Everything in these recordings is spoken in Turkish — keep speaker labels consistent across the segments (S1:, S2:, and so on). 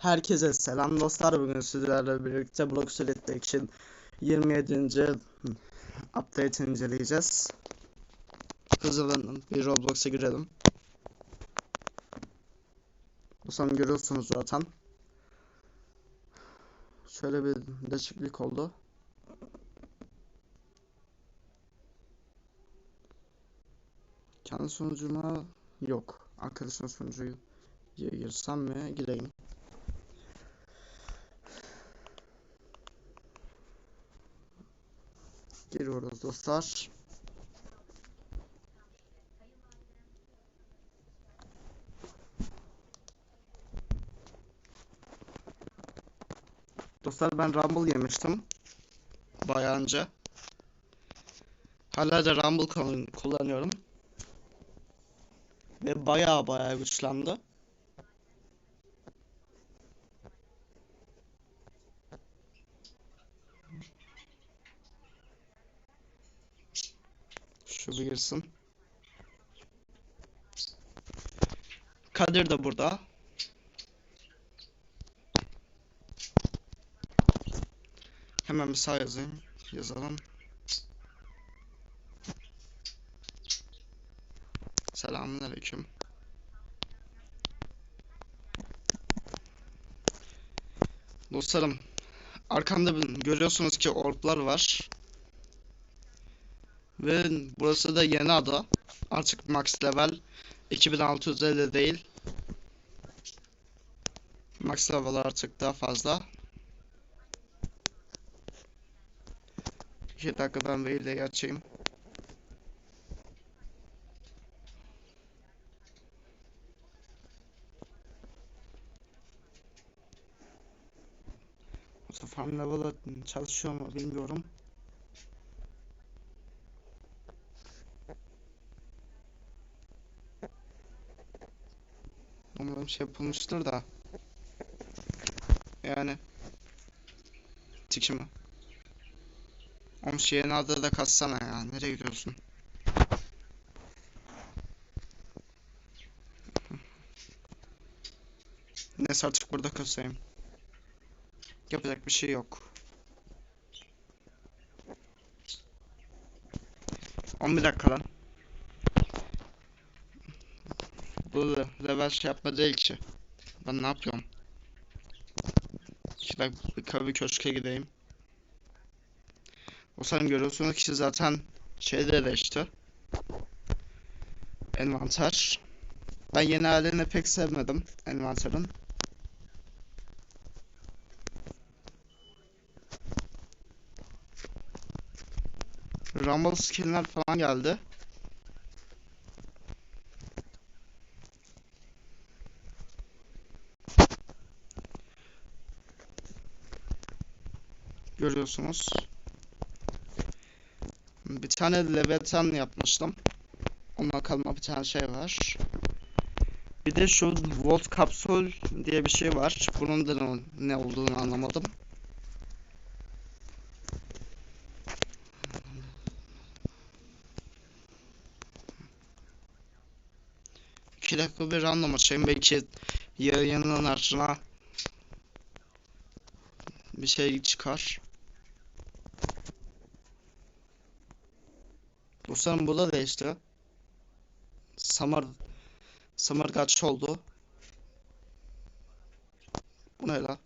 S1: Herkese selam dostlar. Bugün sizlerle birlikte Block Solid için 27. update inceleyeceğiz. Hızlanın bir Roblox'a girelim. Bu son görüyorsunuz zaten. Şöyle bir değişiklik oldu. Kendi sunucuma yok. Arkadaşın sunucuyu girsem mi? Gireyim. Giriyoruz dostlar. Dostlar ben Rumble yemiştim. Bayağı önce. Hala da Rumble kullan- kullanıyorum. Ve bayağı bayağı güçlendi. Şu bir girsin. Kadir de burada. Hemen bir sağ yazayım. Yazalım. Selamünaleyküm. Dostlarım, arkamda görüyorsunuz ki orklar var. Ve burası da yeni ada. Artık max level 2650 değil. Max level artık daha fazla. 2 dakikadan ben geçeyim. Bu farm level'ı çalışıyor mu bilmiyorum. Şey yapılmıştır da. Yani. Tiki mi? Oğlum şeyin adı da katsana ya. Nereye gidiyorsun? Neyse artık burada kasayım. Yapacak bir şey yok. 11 dakika lan. Bu level şey yapma değil ki. Ben ne yapıyorum? İki dakika bir köşke gideyim. O sen görüyorsunuz ki zaten şeyde de işte. Envanter. Ben yeni halini pek sevmedim envanterin. Rumble skinler falan geldi. Görüyorsunuz. Bir tane Leviathan yapmıştım. Onunla kalma bir tane şey var. Bir de şu Volt Kapsül diye bir şey var. Bunun da ne- olduğunu anlamadım. İki dakika bir random açayım. Belki yayının ardına bir şey çıkar. Bu da değişti. Summer Summer kaç oldu? Bu ne la?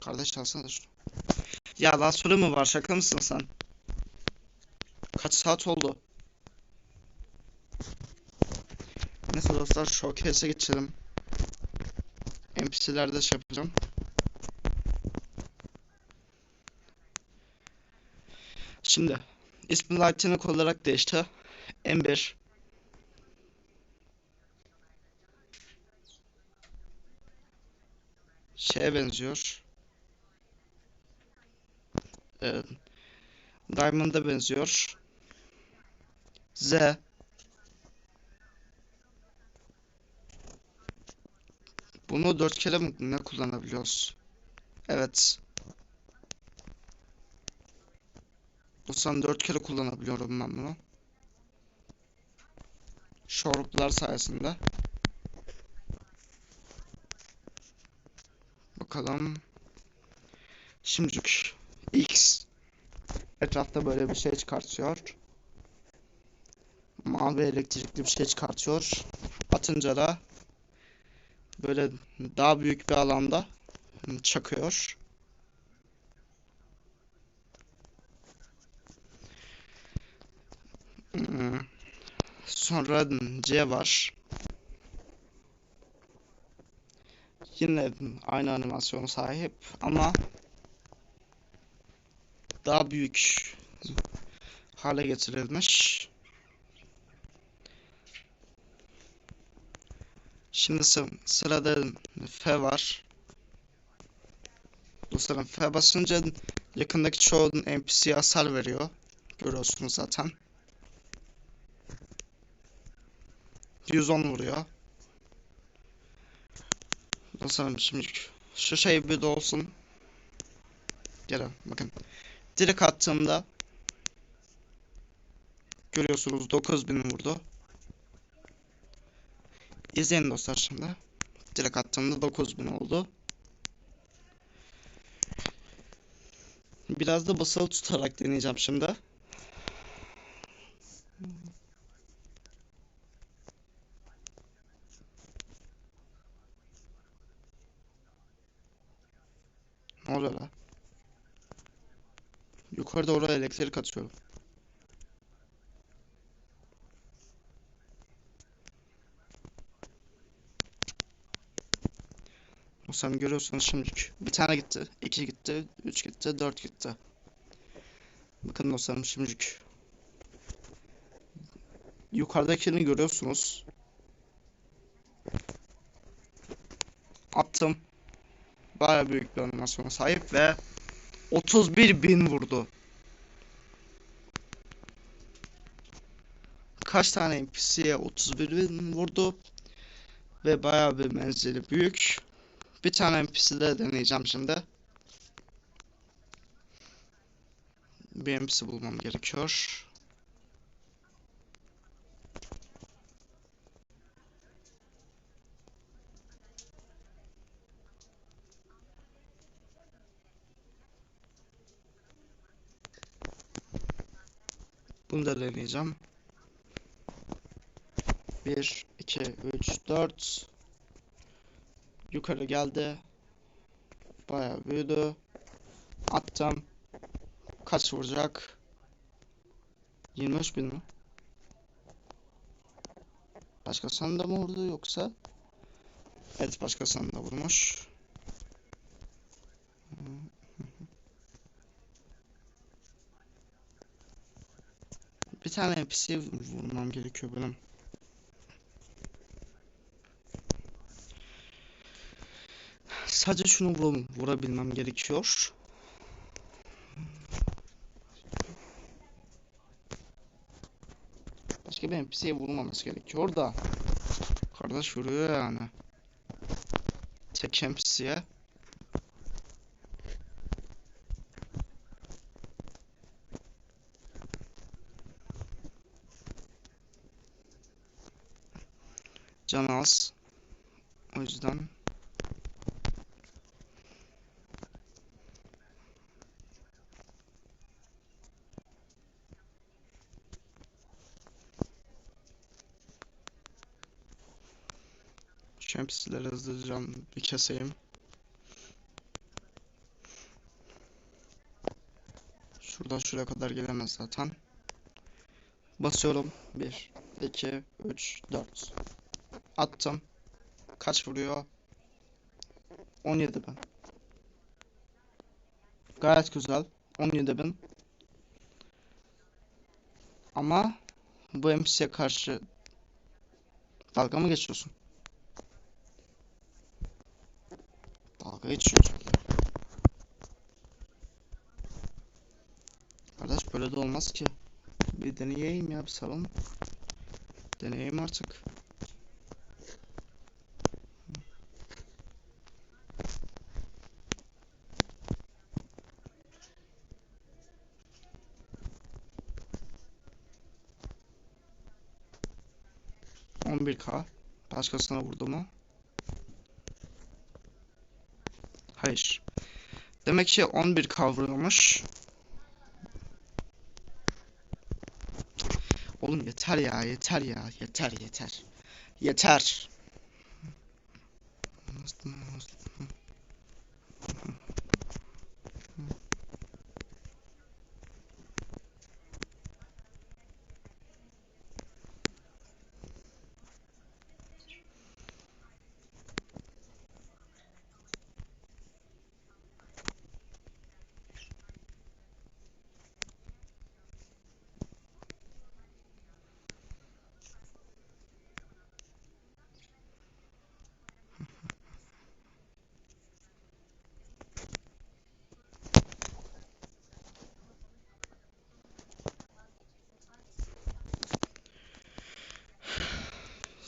S1: Kardeş alsana şunu. Ya daha süre mi var? Şaka mısın sen? Kaç saat oldu? Neyse dostlar showcase'e geçelim. NPC'lerde şey yapacağım. Şimdi ismi Lightning olarak değişti. M1 şeye benziyor. Ee, Diamond'a benziyor. Z Bunu dört kere mi ne kullanabiliyoruz? Evet. 94 kere kullanabiliyorum ben bunu. Şoruplar sayesinde. Bakalım. Şimdilik X etrafta böyle bir şey çıkartıyor. Mavi elektrikli bir şey çıkartıyor. Atınca da böyle daha büyük bir alanda çakıyor. Sonra C var. Yine aynı animasyona sahip ama daha büyük hale getirilmiş. Şimdi sı- sırada F var. Bu sırada F basınca yakındaki çoğu NPC'ye hasar veriyor. Görüyorsunuz zaten. 110 vuruyor. Basalım şimdi şu şey bir de olsun. Gel bakın. Direkt attığımda görüyorsunuz 9000 vurdu. İzleyin dostlar şimdi. Direkt attığımda 9000 oldu. Biraz da basılı tutarak deneyeceğim şimdi. Ne oluyor lan? Yukarıda oraya elektrik atıyorum. Sen görüyorsunuz şimdi bir tane gitti, iki gitti, üç gitti, dört gitti. Bakın dostlarım şimdilik. Yukarıdakini görüyorsunuz. Attım. Baya büyük bir animasyona sahip ve 31 bin vurdu. Kaç tane NPC'ye 31 bin vurdu ve baya bir menzili büyük. Bir tane NPC'de deneyeceğim şimdi. Bir NPC bulmam gerekiyor. Bunu da deneyeceğim. 1, 2, 3, 4. Yukarı geldi. Bayağı büyüdü. Attım. Kaç vuracak? 23 bin mi? Başkasının da mı vurdu yoksa? Evet başkasının da vurmuş. Bir tane NPC vurmam gerekiyor benim. Sadece şunu vur vurabilmem gerekiyor. Başka bir NPC'ye vurmaması gerekiyor da. Kardeş vuruyor yani. Tek NPC'ye. Can az. O yüzden NPC'leri hızlıca bir keseyim. Şuradan şuraya kadar gelemez zaten. Basıyorum. 1, 2, 3, 4. Attım. Kaç vuruyor? 17 bin. Gayet güzel. 17 bin. Ama bu NPC'ye karşı dalga mı geçiyorsun? Dalga geçiyorsun. Kardeş böyle de olmaz ki. Bir deneyeyim ya bir salon. Deneyeyim artık. On bir K. Başkasına vurdu mu? Hayır. Demek ki 11 kavruyormuş. Oğlum yeter ya, yeter ya, yeter yeter. Yeter.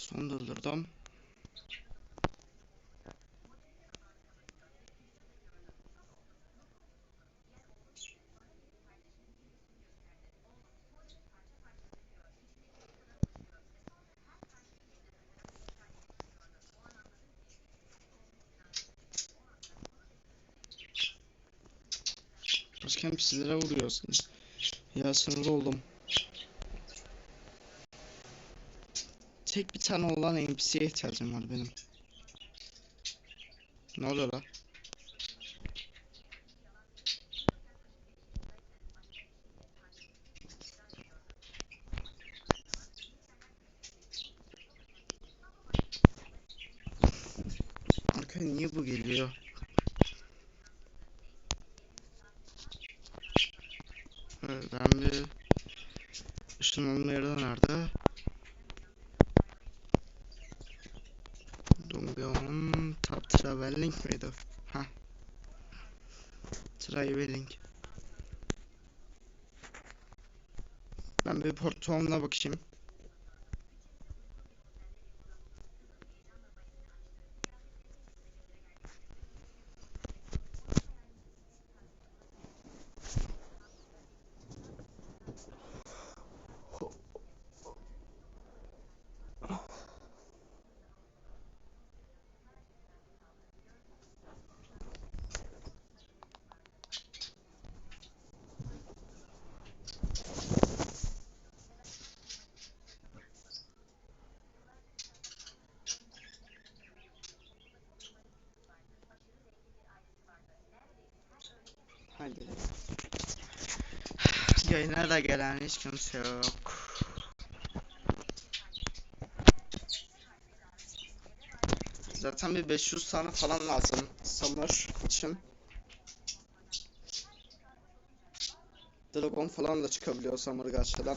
S1: Son doldurdum. Başkan sizlere vuruyorsun. Ya sinir oldum. Tek bir tane olan NPC'ye ihtiyacım var benim. Ne oluyor la? Arka niye bu geliyor? Evet, ben bir ışınlanma yeri nerede? Dungeon Top Traveling miydi? Ha. Traveling. Ben bir portalına bakayım. Hadi. Yayına da gelen hiç kimse yok. Zaten bir 500 tane falan lazım Summer için. Dragon falan da çıkabiliyor Summer Gacha'dan.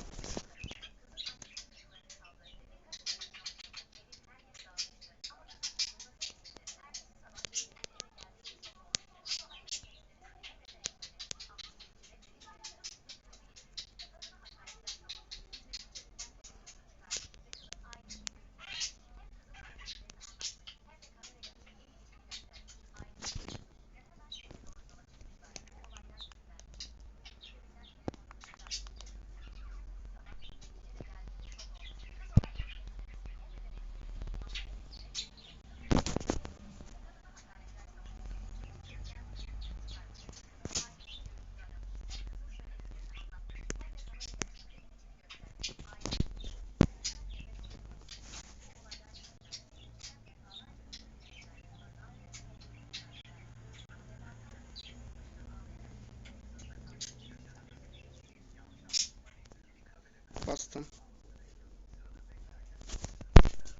S1: Bastım.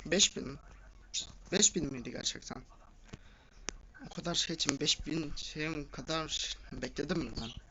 S1: 5000 mi? 5000 miydi gerçekten? O kadar şey için 5000 şeyim kadar bekledim mi ben?